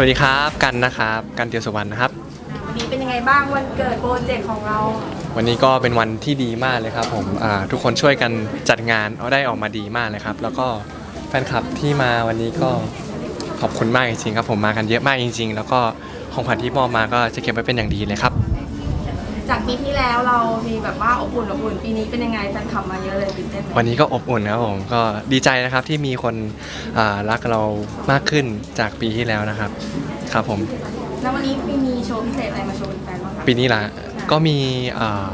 สวัสดีครับ กันนะครับกันเตียวสุวรรณนะครับ วันนี้เป็นยังไงบ้างวันเกิดโปรเจกต์ของเราวันนี้ก็เป็นวันที่ดีมากเลยครับผมอ่าทุกคนช่วยกันจัดงานเอาได้ออกมาดีมากเลยครับ แล้วก็แฟนคลับที่มาวันนี้ก็ขอบคุณมากจริงๆครับผมมากันเยอะมากจริง ๆ แล้วก็ของขวัญที่มอบมาก็จะเก็บไว้เป็นอย่างดีเลยครับ จากปีที่แล้วเรามีแบบว่าอบอุ่นอบอุ่นปีนี้เป็นยังไงแฟนคลับมาเยอะเลยตื่นเต้นไหมวันนี้ก็อบอุ่นครับผมก็ดีใจนะครับที่มีคนอ่ารักเรามากขึ้นจากปีที่แล้วนะครับ ครับผม แล้ววันนี้มีมีโชว์พิเศษอะไรมาโชว์แฟนๆบ้างคะปีนี้ละก็มีอ่า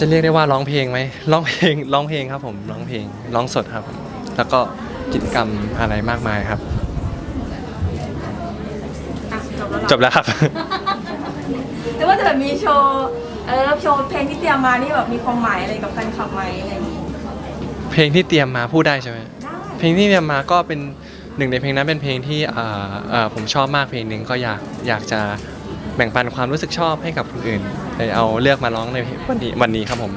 จะเรียกได้ว่าร้องเพลงไหมร้องเพลงร้องเพลงครับผมร้องเพลงร้องสดครับผมแล้วก็กิจกรรมอะไรมากมายครับ อะจบแล้วเหรอ จบแล้วครับ หรือว่าจะแบบมีโชว์เออโชว์เพลงที่เตรียมมานี่แบบมีความหมายอะไรกับแฟนคลับไหมอะไรอย่างงี้เพลงที่เตรียมมาพูดได้ใช่ไหมได้เพลงที่เตรียมมาก็เป็นหนึ่งในเพลงนั้นเป็นเพลงที่อ่าเอ่อผมชอบมากเพลงหนึ่งก็อยากอยากจะแบ่งปันความรู้สึกชอบให้กับคนอื่นเลยเอาเลือกมาร้องในวันนี้วันนี้ครับผม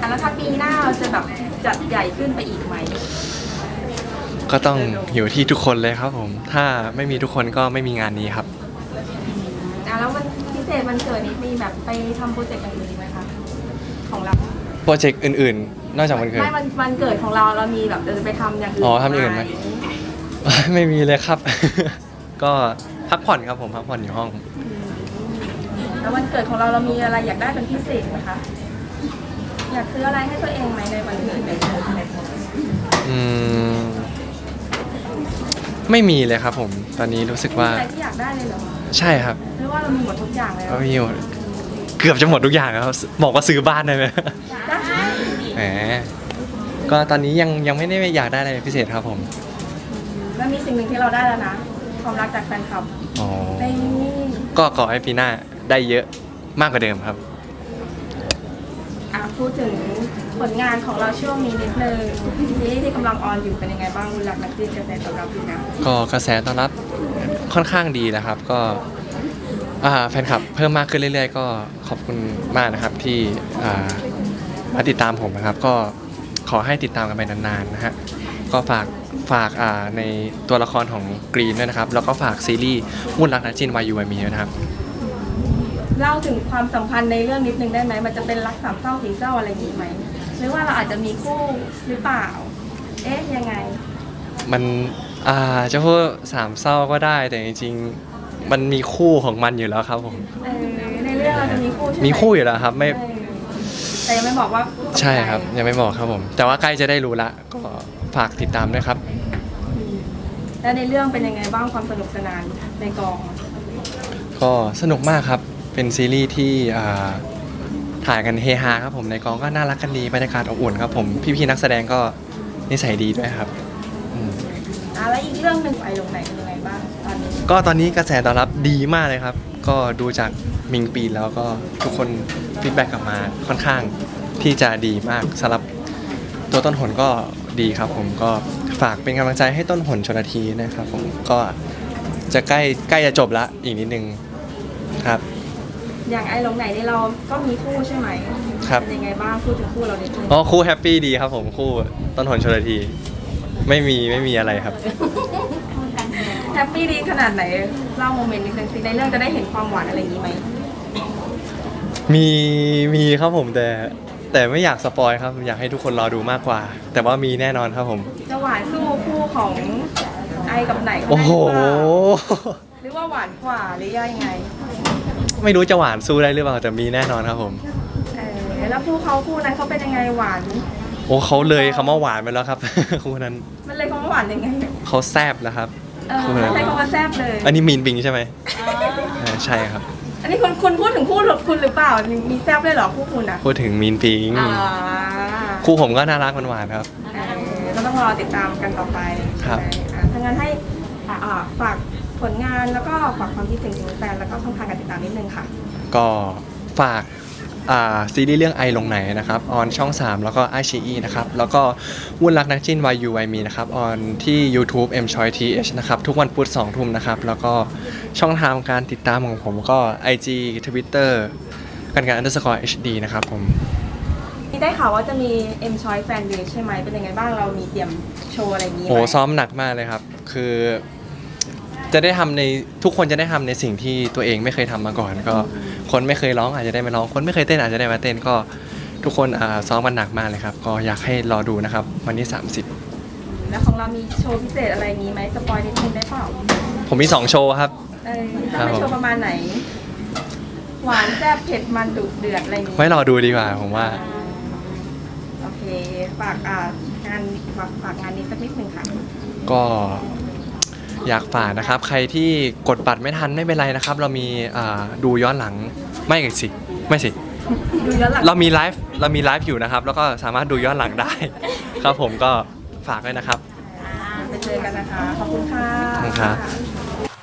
อะแล้วถ้าปีหน้าเราจะแบบจัดใหญ่ขึ้นไปอีกไหมก็ต้องอยู่ที่ทุกคนเลยครับผม ถ้าไม่มีทุกคนก็ไม่มีงานนี้ครับอ่ะแล้วมันพิเศษมันเกิดนี้มีแบบไปทำโปรเจกต์อย่างอื่นอีกไหมคะของเราโปรเจกต์อื่นๆ นอกจากวันเกิด ไม่วันวันเกิดของเราเรามีแบบจะไปทำอย่างอื่นอ๋อทำอย่างอื่นไหม ไม่มีเลยครับ ก็พักผ่อนครับผมพักผ่อนอยู่ห้อง แล้ววันเกิดของเราเรามีอะไรอยากได้เป็นพิเศษไหมคะอยากซื้ออะไรให้ตัวเองไหมในวันเกิดอืม ไม่มีเลยครับผมตอนนี้รู้สึกว่า อะไรที่อยากได้เลยเหรอใช่ครับหรือว่าเรามีหมดทุกอย่างแล้วก็มีหมดเกือบจะหมดทุกอย่างแล้วบอกว่าซื้อบ้านได้ไหม ได้แหมก็ตอนนี้ยังยังไม่ได้อยากได้อะไรพิเศษครับผมแล้วมีสิ่งหนึ่งที่เราได้แล้วนะ ความรักจากแฟนคลับอ๋อในก็ขอให้ปีหน้าได้เยอะมากกว่าเดิมครับอะ พูดถึงผลงานของเราช่วงนี้นิดนึงซีรีส์ที่กำลังออนอยู่เป็นยังไงบ้างบุญรักนักจีนกระแสตอบรับดีนะก็กระแสตอบรับค่อนข้างดีนะครับก็แฟนคลับเพิ่มมากขึ้นเรื่อยๆ ก็ขอบคุณมากนะครับที่มาติดตามผมนะครับ ก็ขอให้ติดตามกันไปนานๆนะฮะก็ฝากฝากในตัวละครของกรีนด้วยนะครับ แล้วก็ฝากซีรีส์มุ่นรักนักจินวายูไอมีด้วยนะครับ เล่าถึงความสัมพันธ์ในเรื่องนิดนึงได้ไหมมันจะเป็นรักสามเศร้าสีเศร้าอะไรอย่างนี้ไหมหรือว่าเราอาจจะมีคู่หรือเปล่า เอ๊ะยังไง มันอ่าจะพูดสามเศร้าก็ได้แต่จริงๆมันมีคู่ของมันอยู่แล้วครับผม เออในเรื่องเราจะมีคู่ใช่ไหมมีคู่อยู่แล้วครับ ไม่เออแต่ยังไม่บอกว่าใช่ครับ ยังไม่บอกครับผม แต่ว่าใกล้จะได้รู้ละก็ฝากติดตามด้วยครับ แล้วในเรื่องเป็นยังไงบ้างความสนุกสนานในกอง ก็สนุกมากครับ เป็นซีรีส์ที่อ่าถ่ายกันเฮฮาครับผมในกองก็น่ารักกันดีบรรยากาศอบอุ่นครับผมพี่ๆนักแสดงก็นิสัยดีด้วยครับอืมอะแล้วอีกเรื่องหนึ่งไปลงไหนเป็นยังไงบ้างตอนนี้ก็ตอนนี้กระแสตอบรับดีมากเลยครับ ก็ดูจากมิงปีแล้วก็ทุกคนฟีดแบ็กกลับมาค่อนข้างที่จะดีมากสำหรับตัวต้นหนก็ดีครับผมก็ฝากเป็นกำลังใจให้ต้นหนชนทีนะครับผมก็จะใกล้ใกล้จะจบละอีกนิดนึงครับ อย่างไอ้ลงไหนนี่เราก็มีคู่ใช่ไหมครับ เป็นยังไงบ้างพูดถึงคู่เรานิดนึงอ๋อคู่แฮปปี้ดีครับผมคู่ต้นหนชนที ไม่มีไม่มีอะไรครับ แฮปปี้ดีขนาดไหนเล่าโมเมนต์นิดนึงสิในเรื่องจะได้เห็นความหวานอะไรอย่างนี้ไหมมีมีครับผมแต่แต่ไม่อยากสปอยครับอยากให้ทุกคนรอดูมากกว่า แต่ว่ามีแน่นอนครับผม จะหวานสู้คู่ของไอกับไหนเขาโอ้ได้โหหรือเปล่าหรือว่าหวานกว่าหรือยังไง ไม่รู้จะหวานสู้ได้หรือเปล่าแต่มีแน่นอนครับผม เออแล้วคู่เขาคู่นั้นเขาเป็นยังไงหวาน โอ้เขาเลยคำว่าหวานไปแล้วครับ คู่นั้นมันเลยคำว่าหวานยังไงเขาแซบแล้วครับ เออคู่นั้น ใช้คำว่าแซ่บเลย อันนี้มีนบิงใช่ไหมอ๋อเออใช่ครับ อันนี้คุณคุณพูดถึงคู่คุณหรือเปล่า มีแซ่บด้วยเหรอคู่คุณอะพูดถึงมีนบิง อ่าคู่ผมก็น่ารักหวานๆครับ เออก็ต้องรอติดตามกันต่อไปครับ อ่าถ้างั้นให้อ่าอ่าฝาก ผลงานแล้วก็ฝากความคิดถึงถึงแฟนแล้วก็ช่องทางการติดตามนิดนึงค่ะ ก็ฝากอ่าซีรีส์เรื่องไอลงไหนนะครับออนช่อง 3 แล้วก็ไอชีอีนะครับ แล้วก็วุ่นรักนักจิ้น YU I Me นะครับออนที่ YouTube M Choi TH นะครับ ทุกวันพุธ2ทุ่มนะครับ แล้วก็ช่องทางการติดตามของผมก็ IG Twitter กันการ underscore HD นะครับผมได้ข่าวว่าจะมี M Choice Fan Day ใช่ไหมเป็นยังไงบ้างเรามีเตรียมโชว์อะไรอย่างนี้ไหโอ้มซ้อมหนักมากเลยครับ คือ จะได้ทำในทุกคนจะได้ทำในสิ่งที่ตัวเองไม่เคยทำมาก่อน ก็คนไม่เคยร้องอาจจะได้มาร้องคนไม่เคยเต้นอาจจะได้มาเต้นก็ทุกคนอ่าซ้อมกันหนักมากเลยครับ ก็อยากให้รอดูนะครับ วันที่30แล้วของเรามีโชว์พิเศษอะไรอย่างนี้ไหมสปอยนิดนึงได้เปล่าผมมี 2 โชว์ครับ เออครัจะบเป็นผมโชว์ประมาณไหน หวานแซ่บเผ็ดมันดุเดือดอะไรอย่างนี้ไว้รอดูดีกว่าผมว่า โอเคฝากอ่างานฝากฝากงานนี้สักนิดหนึ่งค่ะ ก็ อยากฝากนะครับ ใครที่กดบัตรไม่ทันไม่เป็นไรนะครับ เรามีอ่าดูย้อนหลังไม่สิไม่สิดูย้อนหลังเรามีไลฟ์เรามีไลฟ์อยู่นะครับ แล้วก็สามารถดูย้อนหลังได้ ครับผมก็ฝากด้วยนะครับไปเจอกันนะคะขอบคุณค่ะขอบคุณครับะ